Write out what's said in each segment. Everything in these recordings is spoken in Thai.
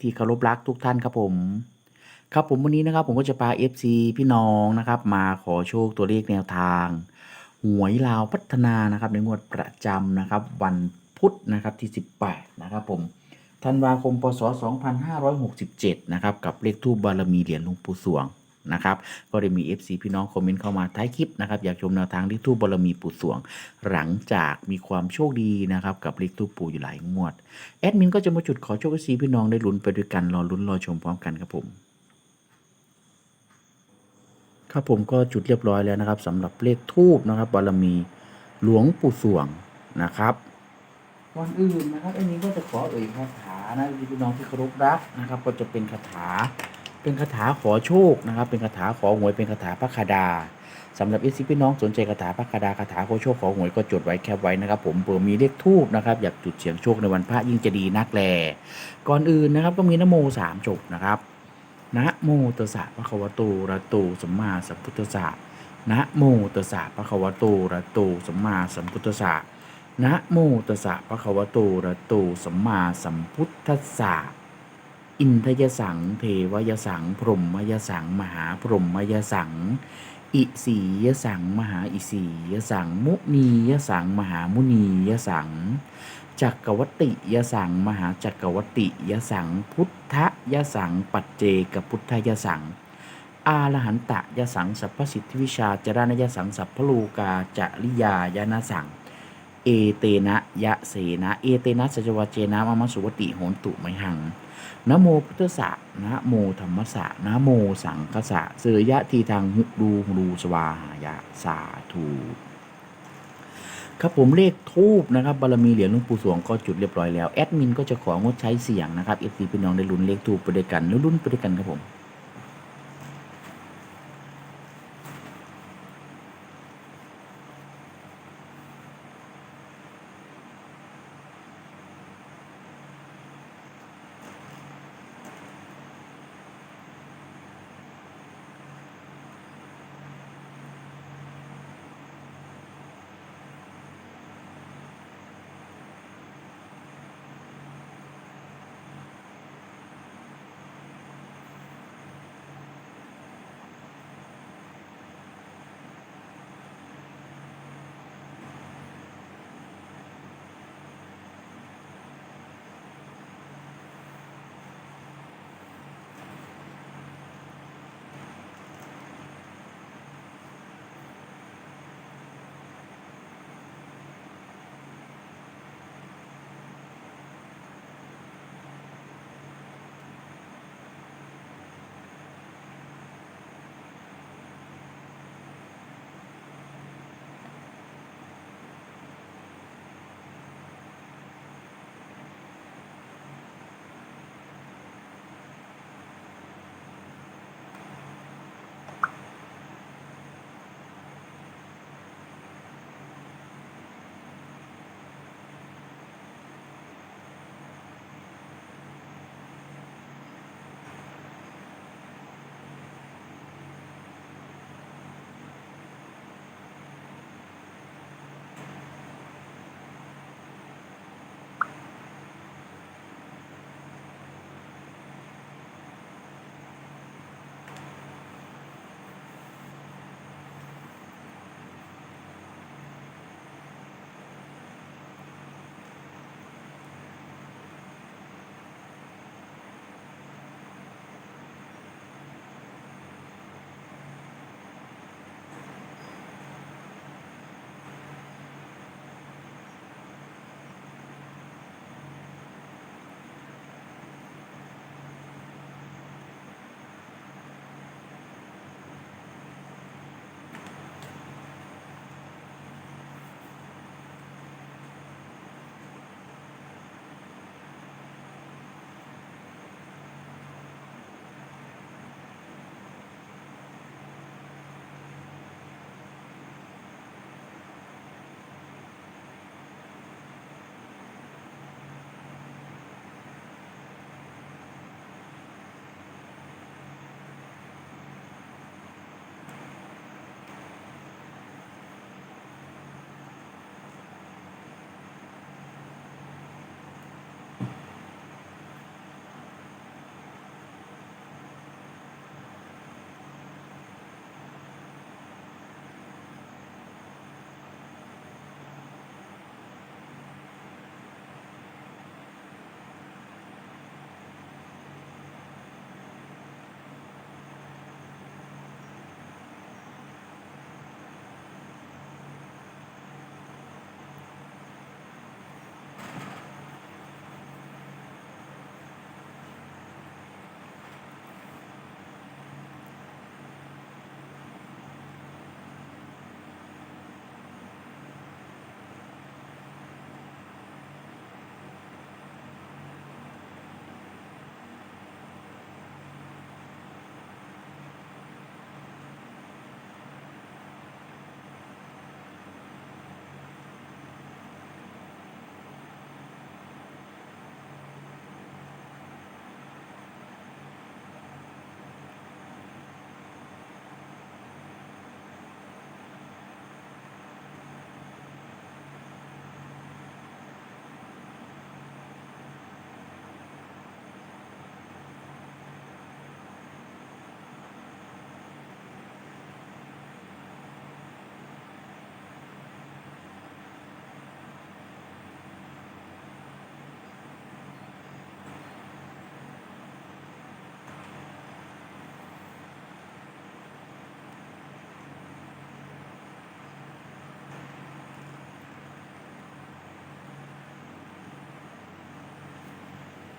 ที่เคารพรักทุกท่านครับผม ครับผมวันนี้นะครับ ผมก็จะพา FC พี่น้องนะครับ มาขอโชคตัวเลขแนวทาง หวยลาวพัฒนานะครับ ในงวดประจำนะครับ วันพุธนะครับที่ 18 นะครับผมธันวาคมพศ2567 นะครับ กับเลขทูบบารมีเหรียญหลวงปู่สวง นะครับ ก็ได้มี FC พี่น้องคอมเมนต์เข้ามาท้ายคลิปนะครับอยากชมแนวทางเลขทูบบารมีปู่สวง หลังจากมีความโชคดีนะครับกับเลขทูปปู่อยู่หลายงวดแอดมินก็จะมาจุดขอโชคให้ซีพี่น้องได้ลุ้นไปด้วยกันรอลุ้นรอชมพร้อมกันครับผมครับผมก็จุดเรียบร้อยแล้วนะครับสำหรับเลขทูบนะครับบารมีหลวงปู่สวงนะครับก่อนอื่นนะครับ อันนี้ก็จะขอเอ่ยคาถานะพี่น้องที่เคารพรักนะครับ ก็จะเป็นคาถา เป็นคาถาขอโชคนะครับ เป็นคาถาขอหวยเป็นคาถาพระคดาสำหรับเอซีพี่น้องสนใจคาถาพระคดาคาถาขอโชคขอหวยก็จดไว้แคปไว้นะครับ ผมเผื่อมีเลขทูบนะครับอยากจุดเสียงโชคในวันพระยิ่งจะดีนักแลก่อนอื่นนะครับก็มีนโมสามจบนะครับนะโมตัสสะภะคะวะโตระโตสัมมาสัมพุทธัสสะนะโมตัสสะภะคะวะโตระโตสัมมาสัมพุทธัสสะนะโมตัสสะภะคะวะโตระหะโตสัมมาสัมพุทธัสสะ อินทยสัง เทวยสัง พรหมยสัง มหาพรหมยสัง อิสียสัง มหาอิสียสัง มุนียสัง มหามุนียสัง จักรวัติยสัง มหาจักรวัติยสัง พุทธยสัง ปัจเจกพุทธยสังอาลหันตะยสังสัพพสิทธิวิชาจารณยสังสัพพลูกาจริยายานะสัง เอเตนะยะเสนะเอเตนะสัจวเจนะมะมสุวติโหนตุไมหังนะโมพุทธะนะโมธรรมสะนะโมสังคสะเสยยะทีทางหุรูหุรูสวาหายะสาธุครับผมเลขทูบนะครับบารมีเหรียญหลวงปู่สวงก็จุดเรียบร้อยแล้วแอดมินก็จะของดใช้เสียงนะครับเอฟซีพี่น้องได้ลุ้นเลขทูบไปด้วยกันแล้วลุ้นไปด้วยกันครับผม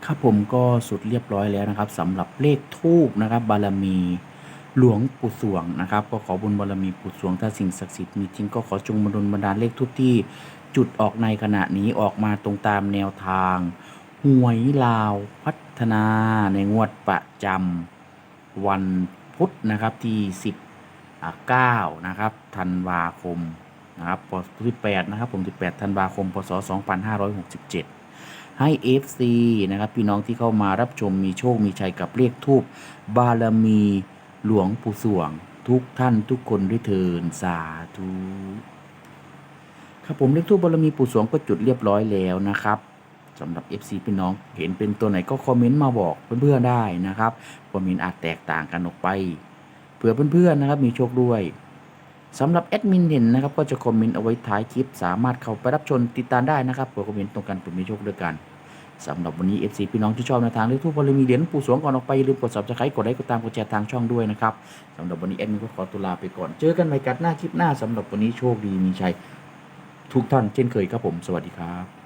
ครับผมก็สุดเรียบร้อยแล้วนะครับสำหรับเลขทูบนะครับ บารมีหลวงปู่สวงนะครับ ก็ขอบุญบารมีปู่สวงถ้าสิ่งศักดิ์สิทธิ์มีจริงก็ขอจงบันดลบันดาลเลขทูบที่จุดออกในขณะนี้ออกมาตรงตามแนวทางหวยลาวพัฒนาในงวดประจำวันพุธนะครับที่10 9นะครับธันวาคมนะครับป18นะครับผม18ธันวาคมพศ2567 ให้ FC นะครับพี่น้องที่เข้ามารับชมมีโชคมีชัยกับเลขทูปบารมีหลวงปู่สวง ทุกท่านทุกคนด้วยเทินสาธุครับผมเลขทูปบารมีปู่สวงก็จุดเรียบร้อยแล้วนะครับสำหรับ FC พี่น้องเห็นเป็นตัวไหนก็คอมเมนต์มาบอกเพื่อนๆได้นะครับคอมเมนต์อาจแตกต่างกันออกไปเผื่อเพื่อนๆนะครับมีโชคด้วย สำหรับแอดมินเห็นนะครับก็จะคอมเมนต์เอาไว้ท้ายคลิป สามารถเข้าไปรับชมติดตามได้นะครับเผื่อคอมเมนต์ตรงกันปุ่มมีโชคด้วยกันสำหรับวันนี้ FC พี่น้องที่ชอบในทางเลือกทุกพลมีเหรียญปู่สวงก่อนออกไปอย่าลืมกด subscribe กดไลค์กดตามกดแชร์ทางช่องด้วยนะครับสำหรับวันนี้แอดมินก็ขอตัวลาไปก่อนเจอกันใหม่กัดหน้าคลิปหน้าสำหรับวันนี้โชคดีมีชัยทุกท่านเช่นเคยครับผม สวัสดีครับ